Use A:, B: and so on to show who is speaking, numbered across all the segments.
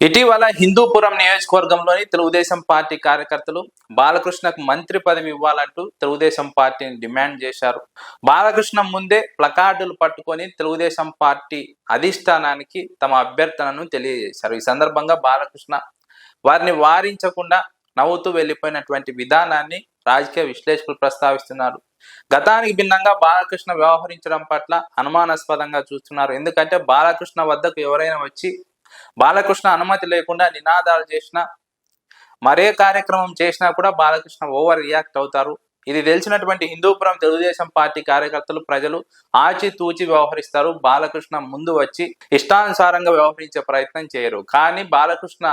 A: ఇటీవల హిందూపురం నియోజకవర్గంలోని తెలుగుదేశం పార్టీ కార్యకర్తలు బాలకృష్ణకు మంత్రి పదవి ఇవ్వాలంటూ తెలుగుదేశం పార్టీని డిమాండ్ చేశారు. బాలకృష్ణ ముందే ప్లకార్డులు పట్టుకొని తెలుగుదేశం పార్టీ అధిష్టానానికి తమ అభ్యర్థనను తెలియజేశారు. ఈ సందర్భంగా బాలకృష్ణ వారిని వారించకుండా నవ్వుతూ వెళ్ళిపోయినటువంటి విధానాన్ని రాజకీయ విశ్లేషకులు ప్రస్తావిస్తున్నారు. గతానికి భిన్నంగా బాలకృష్ణ వ్యవహరించడం పట్ల అనుమానాస్పదంగా చూస్తున్నారు. ఎందుకంటే బాలకృష్ణ వద్దకు ఎవరైనా వచ్చి బాలకృష్ణ అనుమతి లేకుండా నినాదాలు చేసిన మరే కార్యక్రమం చేసినా కూడా బాలకృష్ణ ఓవర్ రియాక్ట్ అవుతారు. ఇది తెలిసినటువంటి హిందూపురం తెలుగుదేశం పార్టీ కార్యకర్తలు ప్రజలు ఆచితూచి వ్యవహరిస్తారు. బాలకృష్ణ ముందు వచ్చి ఇష్టానుసారంగా వ్యవహరించే ప్రయత్నం చేయరు. కానీ బాలకృష్ణ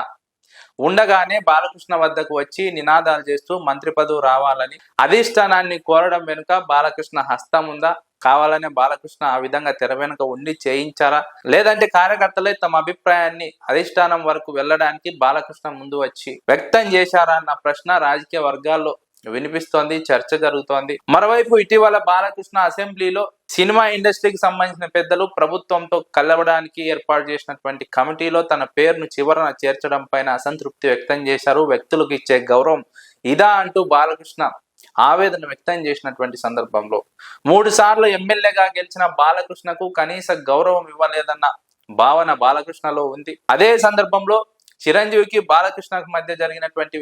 A: ఉండగానే బాలకృష్ణ వద్దకు వచ్చి నినాదాలు చేస్తూ మంత్రి పదవి రావాలని అధిష్టానాన్ని కోరడం వెనుక బాలకృష్ణ హస్తం ఉందా? కావాలనే బాలకృష్ణ ఆ విధంగా తెర వెనుక ఉండి చేయించారా లేదంటే కార్యకర్తలే తమ అభిప్రాయాన్ని అధిష్టానం వరకు వెళ్ళడానికి బాలకృష్ణ ముందు వచ్చి వ్యక్తం చేశారా అన్న ప్రశ్న రాజకీయ వర్గాల్లో వినిపిస్తోంది చర్చ జరుగుతోంది. మరోవైపు ఇటీవల బాలకృష్ణ అసెంబ్లీలో సినిమా ఇండస్ట్రీకి సంబంధించిన పెద్దలు ప్రభుత్వంతో కలవడానికి ఏర్పాటు చేసినటువంటి కమిటీలో తన పేరును చివరన చేర్చడం పైన అసంతృప్తి వ్యక్తం చేశారు. వ్యక్తులకు ఇచ్చే గౌరవం ఇదా అంటూ బాలకృష్ణ ఆవేదన వ్యక్తం చేసినటువంటి సందర్భంలో. మూడు సార్లు ఎమ్మెల్యేగా గెలిచిన బాలకృష్ణకు కనీస గౌరవం ఇవ్వలేదన్న భావన బాలకృష్ణలో ఉంది. అదే సందర్భంలో చిరంజీవికి బాలకృష్ణకు మధ్య జరిగినటువంటి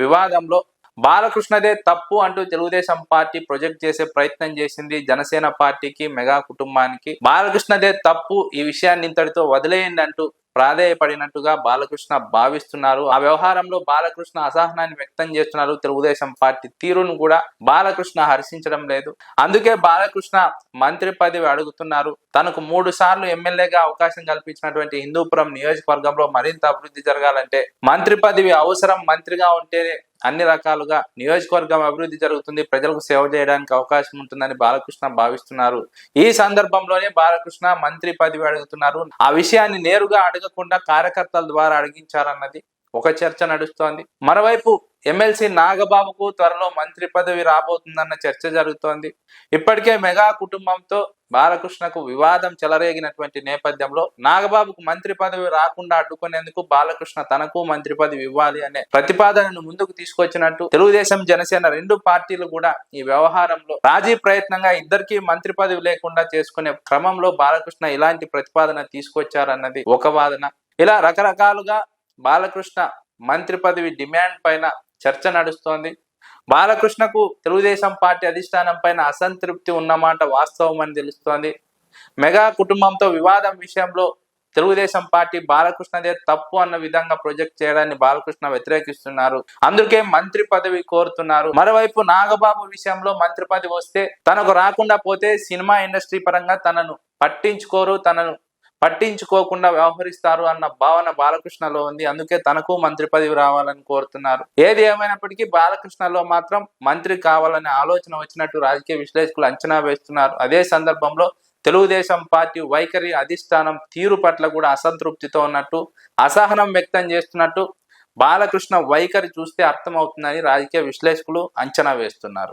A: వివాదంలో బాలకృష్ణదే తప్పు అంటూ తెలుగుదేశం పార్టీ ప్రొజెక్ట్ చేసే ప్రయత్నం చేసింది జనసేన పార్టీకి మెగా కుటుంబానికి. బాలకృష్ణదే తప్పు ఈ విషయాన్ని ఇంతటితో వదిలేయండి అంటూ ప్రాధేయపడినట్టుగా బాలకృష్ణ భావిస్తున్నారు. ఆ వ్యవహారంలో బాలకృష్ణ అసహనాన్ని వ్యక్తం చేస్తున్నారు తెలుగుదేశం పార్టీ తీరును కూడా బాలకృష్ణ హర్షించడం లేదు. అందుకే బాలకృష్ణ మంత్రి పదవి అడుగుతున్నారు. తనకు మూడు సార్లు ఎమ్మెల్యేగా అవకాశం కల్పించినటువంటి హిందూపురం నియోజకవర్గంలో మరింత అభివృద్ధి జరగాలంటే మంత్రి పదవి అవసరం మంత్రిగా ఉంటేనే అన్ని రకాలుగా నియోజకవర్గం అభివృద్ధి జరుగుతుంది. ప్రజలకు సేవ చేయడానికి అవకాశం ఉంటుందని బాలకృష్ణ భావిస్తున్నారు. ఈ సందర్భంలోనే బాలకృష్ణ మంత్రి పదవి అడుగుతున్నారు. ఆ విషయాన్ని నేరుగా అడగకుండా కార్యకర్తల ద్వారా అడిగించారన్నది ఒక చర్చ నడుస్తోంది. మరోవైపు ఎమ్మెల్సీ నాగబాబుకు త్వరలో మంత్రి పదవి రాబోతుందన్న చర్చ జరుగుతోంది. ఇప్పటికే మెగా కుటుంబంతో బాలకృష్ణకు వివాదం చెలరేగినటువంటి నేపథ్యంలో నాగబాబుకు మంత్రి పదవి రాకుండా అడ్డుకునేందుకు బాలకృష్ణ తనకు మంత్రి పదవి ఇవ్వాలి అనే ప్రతిపాదనను ముందుకు తీసుకొచ్చినట్టు తెలుగుదేశం జనసేన రెండు పార్టీలు కూడా ఈ వ్యవహారంలో రాజీ ప్రయత్నంగా ఇద్దరికి మంత్రి పదవి లేకుండా చేసుకునే క్రమంలో బాలకృష్ణ ఇలాంటి ప్రతిపాదన తీసుకొచ్చారన్నది ఒక వాదన. ఇలా రకరకాలుగా బాలకృష్ణ మంత్రి పదవి డిమాండ్ పైన చర్చ నడుస్తోంది. బాలకృష్ణకు తెలుగుదేశం పార్టీ అధిష్టానం పైన అసంతృప్తి ఉన్నమాట వాస్తవం అని తెలుస్తోంది. మెగా కుటుంబంతో వివాదం విషయంలో తెలుగుదేశం పార్టీ బాలకృష్ణదే తప్పు అన్న విధంగా ప్రొజెక్ట్ చేయడాన్ని బాలకృష్ణ వ్యతిరేకిస్తున్నారు. అందుకే మంత్రి పదవి కోరుతున్నారు. మరోవైపు నాగబాబు విషయంలో మంత్రి పదవి వస్తే తనకు రాకుండా పోతే సినిమా ఇండస్ట్రీ పరంగా తనను పట్టించుకోరు తనను పట్టించుకోకుండా వ్యవహరిస్తారు అన్న భావన బాలకృష్ణలో ఉంది. అందుకే తనకు మంత్రి పదవి రావాలని కోరుతున్నారు. ఏది ఏమైనప్పటికీ బాలకృష్ణలో మాత్రం మంత్రి కావాలనే ఆలోచన వచ్చినట్టు రాజకీయ విశ్లేషకులు అంచనా వేస్తున్నారు. అదే సందర్భంలో తెలుగుదేశం పార్టీ వైఖరి అధిష్టానం తీరు పట్ల కూడా అసంతృప్తితో ఉన్నట్టు అసహనం వ్యక్తం చేస్తున్నట్టు బాలకృష్ణ వైఖరి చూస్తే అర్థమవుతుందని రాజకీయ విశ్లేషకులు అంచనా వేస్తున్నారు.